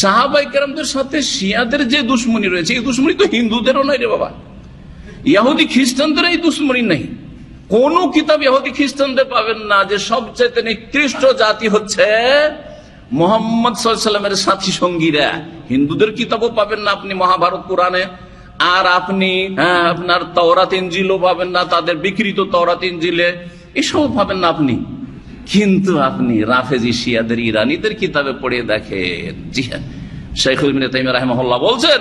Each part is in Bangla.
সাহাবাই কেরামদের সাথে শিয়াদের যে দুশ্মনী রয়েছে এই দুশ্মনী তো হিন্দুদেরও নয় রে বাবা। ইয়াহুদি খ্রিস্টানদের এই দুশ্মনী নেই। কোন কিতাব ইহুদি খ্রিস্টানদের পাবেন না যে সবচেয়ে নিকৃষ্ট জাতি হচ্ছে মোহাম্মদ সাল্লামের সাথী সঙ্গীরা। হিন্দুদের কিতাবও পাবেন না আপনি মহাভারত পুরাণে আর আপনি হ্যাঁ, আপনার তওরাত ইঞ্জিলও পাবেন না তাদের বিকৃত তওরাত ইঞ্জিলে এসব পাবেন না আপনি। কিন্তু আপনি রাফেজি শিয়াদের ইরানিদের কিতাবে পড়ে দেখেন। জি হ্যাঁ শেখুল রাহমহল্লা বলছেন,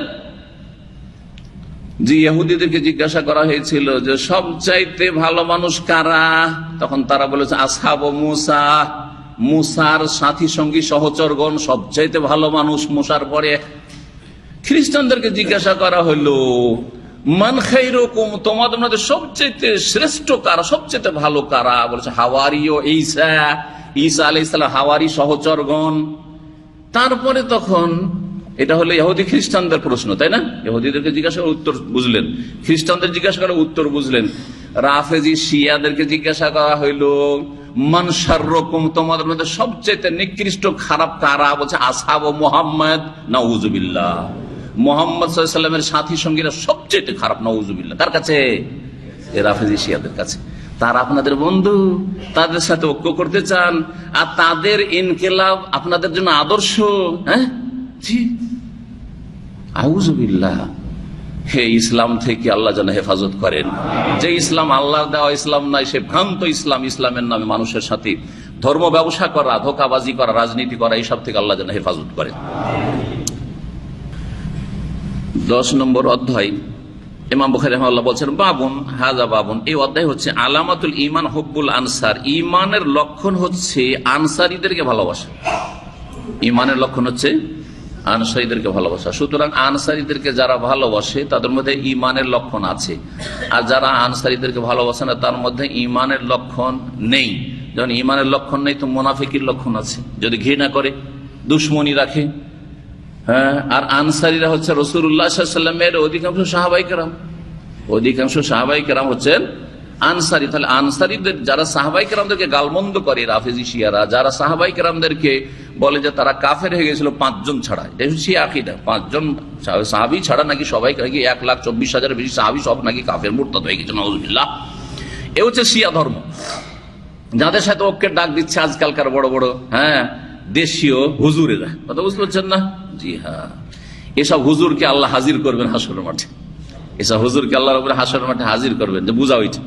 যে ইহুদিদেরকে জিজ্ঞাসা করা হয়েছিল যে সবচাইতে ভালো মানুষ কারা? তখন তারা বলেছে, আসহাব ও মুসা। মুসার সাথী সঙ্গী সহচরগণ সবচাইতে ভালো মানুষ মুসার পরে। খ্রিস্টানদেরকে জিজ্ঞাসা করা হলো মান খাইরকম তোমাদের মধ্যে সবচেয়ে শ্রেষ্ঠ কারা সবচেয়ে ভালো কারা? বলেছে, হাওয়ারি ও ঈসা। ঈসা আলাই হাওয়ারি সহচরগণ। তারপরে তখন, এটা হলো ইহুদি খ্রিস্টানদের প্রশ্ন, তাই না? ইহুদিদেরকে জিজ্ঞাসা করে উত্তর বুঝলেন। খ্রিস্টানদের জিজ্ঞাসা করে উত্তর বুঝলেন। রাফেজি শিয়াদেরকে জিজ্ঞাসা করা হইল মানসার রকম তোমাদের মধ্যে সবচেয়ে নিকৃষ্ট খারাপ কারা? বলছে, আসাব মোহাম্মদ, নউজুবিল্লাহ। মোহাম্মদ সাল্লামের সাথী সঙ্গীরা সবচেয়ে খারাপ, নউজুবিল্লাহ। কার কাছে? রাফেজি কাছে। তারা আপনাদের বন্ধু, তাদের সাথে ঐক্য করতে চান, আর তাদের ইনকেলাব আপনাদের জন্য আদর্শ হ্যাঁ? হে ইসলাম থেকে আল্লাহ যেন হেফাজত করেন। যে ইসলাম আল্লাহর দেওয়া ইসলাম নাই সে ভ্রান্ত ইসলাম, ইসলামের নামে মানুষের সাথে ধর্ম ব্যবসা করা, ধোকাবাজি করা, রাজনীতি করা, এইসব থেকে আল্লাহ যেন হেফাজত করেন। দশ নম্বর অধ্যায়। ইমাম বুখারি রহমাল্লাহ বলছেন, বাবুন হাজা বাবুন। এই অধ্যায় হচ্ছে আলামাতুল ইমান হব্বুল আনসার। ইমানের লক্ষণ হচ্ছে আনসারিদেরকে ভালোবাসা। ইমানের লক্ষণ হচ্ছে আনসারীদেরকে ভালোবাসা। সুতরাং আনসারীদেরকে যারা ভালোবাসে, তাদের মধ্যে ইমানের লক্ষণ আছে। আর যারা আনসারীদেরকে ভালোবাসে না, তার মধ্যে ইমানের লক্ষণ নেই। যখন ইমানের লক্ষণ নেই, তো মোনাফিকির লক্ষণ আছে। যদি ঘৃণা করে, দুশ্মনী রাখে হ্যাঁ আর আনসারিরা হচ্ছে রসুল্লাহামের অধিকাংশ সাহাবাই কেরাম। অধিকাংশ সাহাবাই কেরাম হচ্ছেন আনসারি। তাহলে আনসারিদের, যারা সাহাবাই কেরামদেরকে গালমন্দ করে, রাফেজি, শিয়ারা, যারা সাহাবাই কেরামদেরকে বলে যে তারা কাফের হয়ে গেছিল পাঁচজন ছাড়া, এটা হচ্ছে আকিটা পাঁচজন সাহাবি ছাড়া নাকি সবাই নাকি এক লাখ চব্বিশ হাজার বেশি সাহাবি সব নাকি কাফের, মোরতাদ হয়ে গেছে নজরুল্লাহ এ হচ্ছে শিয়া ধর্ম। যাদের সাথে ওকে ডাক দিচ্ছে আজকালকার বড় বড় হ্যাঁ দেশীয় হুজুরেরা। কথা বুঝতে পারছেন না? জি হ্যাঁ এসব হুজুরকে আল্লাহ হাজির করবেন হাসর মাঠে। এসব হুজুরকে আল্লাহর উপরে হাসর মাঠে হাজির করবেন। যে বুঝা হইছে।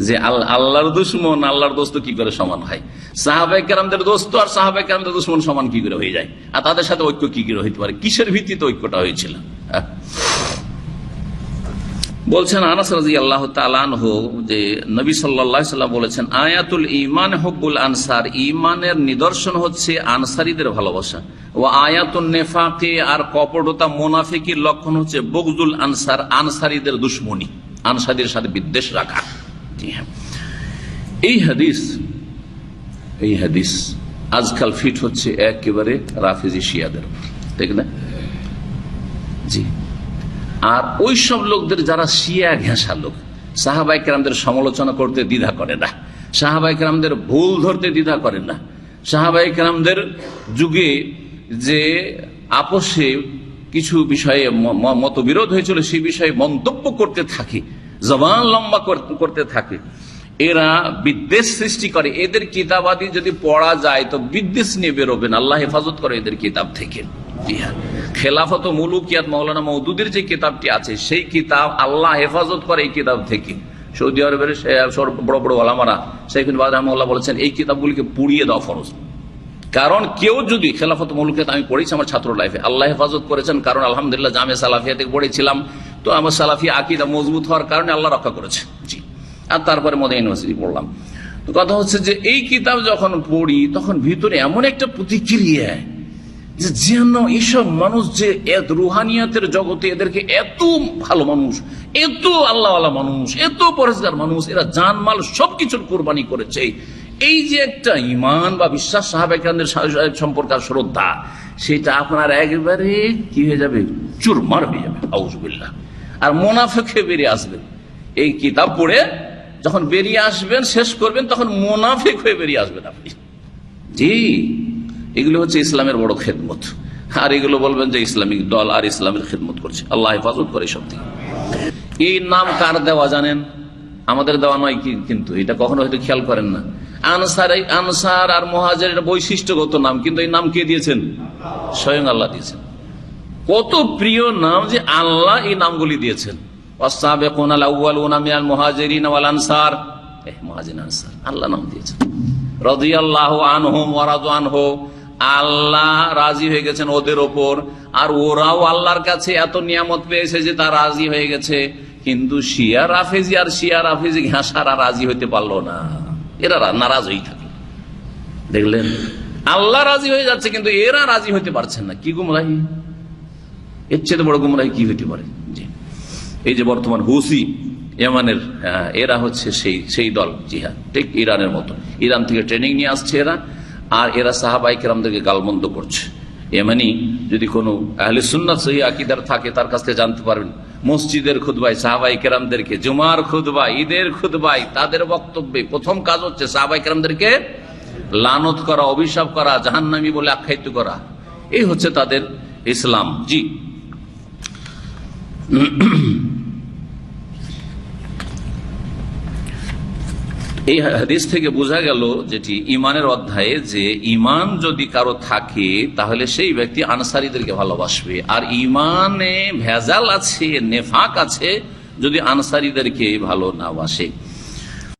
যে আল্লাহর দুশ্মন, আল্লাহর দোস্ত কি করে সমান হয়? সাহাবাই দোস্ত আর সাহাবাই দুশ্মন সমান কি করে হয়ে যায়? আর তাদের সাথে ঐক্য কি করে হইতে পারে? কিসের ভিত্তিতে ঐক্যটা হয়েছিল? হ্যাঁ? বলছেন আনাস রাজি আল্লাহ যে নবী সাল্লাম বলেছেন, আয়াতুল ইমান হব্বুল আনসার ইমানের নিদর্শন হচ্ছে আনসারিদের ভালোবাসা। ও আয়াতুল নেফাকে, আর কপটতা মোনাফিকির লক্ষণ হচ্ছে বগজুল আনসার, আনসারিদের দুশ্মনী, আনসারিদের সাথে বিদ্বেষ রাখা। হ্যাঁ। এই হাদিস এই হাদিস আজকাল ফিট হচ্ছে একেবারে রাফিজি শিয়াদের। ঠিক না? জি। আর ওই সব লোকদের যারা শিয়া ঘেঁষা লোক সাহাবাই কেরামদের সমালোচনা করতে দ্বিধা করে না সাহাবাই কেরামদের ভুল ধরতে দ্বিধা করে না সাহাবাই কেরামদের যুগে যে আপোষে কিছু বিষয়ে মতবিরোধ হয়েছিল সেই বিষয়ে মন্তব্য করতে থাকে, জবান লম্বা করতে থাকে। এরা বিদ্বেষ সৃষ্টি করে। এদের কিতাবাদি যদি পড়া যায়, তো বিদ্বেষ নিয়ে বেরোবেন আল্লাহ হেফাজত করে এদের কিতাব থেকে। খেলাফত মুলুকিয়াত মৌলানা মৌদুদের যে কিতাবটি আছে, সেই কিতাব আল্লাহ হেফাজত করে এই কিতাব থেকে। সৌদি আরবের বড় বড় আলামারা সেইফিন বাদরামল্লাহ বলেছেন, এই কিতাবগুলিকে পুড়িয়ে দেওয়া ফরজ। কারণ কেউ যদি খেলাফত মুলুকিয়াত আমি পড়েছি আমার ছাত্র লাইফে আল্লাহ হেফাজত করেছেন, কারণ আলহামদুলিল্লাহ জামে সালাফিয়া থেকে পড়েছিলাম, তো আমার সালাফিয়া আকিদা মজবুত হওয়ার কারণে আল্লাহ রক্ষা করেছে। জি। আর তারপরে মদে ইউনিভার্সিটি পড়লাম। তো কথা হচ্ছে যে, এই কিতাব যখন পড়ি, তখন ভিতরে এমন একটা প্রতিক্রিয়া যে যেন এইসব মানুষ যে রুহানিয়াতের জগতে এদেরকে এত ভালো মানুষ, এত আল্লাহ মানুষ, এত পরেজগার মানুষ, এরা জানমাল সবকিছুর কোরবানি করেছে। এই যে একটা ইমান বা বিশ্বাস সাহাবাহানদের সম্পর্কে শ্রদ্ধা, সেটা আপনার একবারে কি হয়ে যাবে? চুরমার হয়ে যাবে আউজবিল্লা আর মোনাফেকে বেরিয়ে আসবেন এই কিতাব পড়ে যখন বেরিয়ে আসবেন, শেষ করবেন, তখন মোনাফেক হয়ে বেরিয়ে আসবেন আপনি। জি। এগুলো হচ্ছে ইসলামের বড় খেদমত। আর এগুলো বলবেন যে ইসলামিক দল আর ইসলামের খেদমত করছে। আল্লাহ হেফাজত করে সব থেকে এই নাম কার দেওয়া জানেন? আমাদের দেওয়া নয় কিন্তু, এটা কখনো হয়তো খেয়াল করেন না। আনসার, এই আনসার আর মহাজের বৈশিষ্ট্যগত নাম, কিন্তু এই নাম কে দিয়েছেন? স্বয়ং আল্লাহ দিয়েছেন। কত প্রিয় নাম যে আল্লাহ এই নামগুলি দিয়েছেন। আল্লাহ নাম দিয়েছেন। রাদিয়াল্লাহু আনহুম ওয়া রাদু আনহু। আল্লাহ রাজি হয়ে গেছেন ওদের ওপর। আর ওরাও আল্লাহর কাছে এত নিয়ামত পেয়েছে যে তা রাজি হয়ে গেছে। কিন্তু শিয়া রাফেজি আর শিয়া রাফেজি ঘাসারা রাজি হইতে পারল না। এরা নারাজ হয়ে থাকে। দেখলেন? আল্লাহ রাজি হয়ে যাচ্ছে, কিন্তু এরা রাজি হইতে পারছেন না। কি গুমরাহি? এর চেয়ে বড় গুমরাহি কি হইতে পারে? এই যে বর্তমান হুসি এমানের এরা হচ্ছে সেই সেই দল জি হ্যাঁ ঠিক ইরানের মতো। ইরান থেকে ট্রেনিং নিয়ে আসছে এরা। আর এরা সাহাবাই কেরামদেরকে গালমন্দ করছে। এমানি যদি কোনো আহলে সুন্নাত সহি আকিদার থাকে, তার কাছ থেকে জানতে পারবেন, মসজিদের খুদবাই সাহাবাই কেরামদেরকে, জুমার খুদবাই ঈদের খুদবাই তাদের বক্তব্যে প্রথম কাজ হচ্ছে সাহাবাই কেরামদেরকে লানত করা, অভিশাপ করা, জাহান্নামি বলে আখ্যায়িত করা। এই হচ্ছে তাদের ইসলাম। জি। এই হাদিস থেকে বোঝা গেল যেটি ইমানের অধ্যায়ে যে ইমান যদি কারও থাকে, তাহলে সেই ব্যক্তি আনসারিদেরকে ভালোবাসবে। আর ইমানে ভেজাল আছে, নেফাক আছে, যদি আনসারিদেরকে ভালো না বাসে।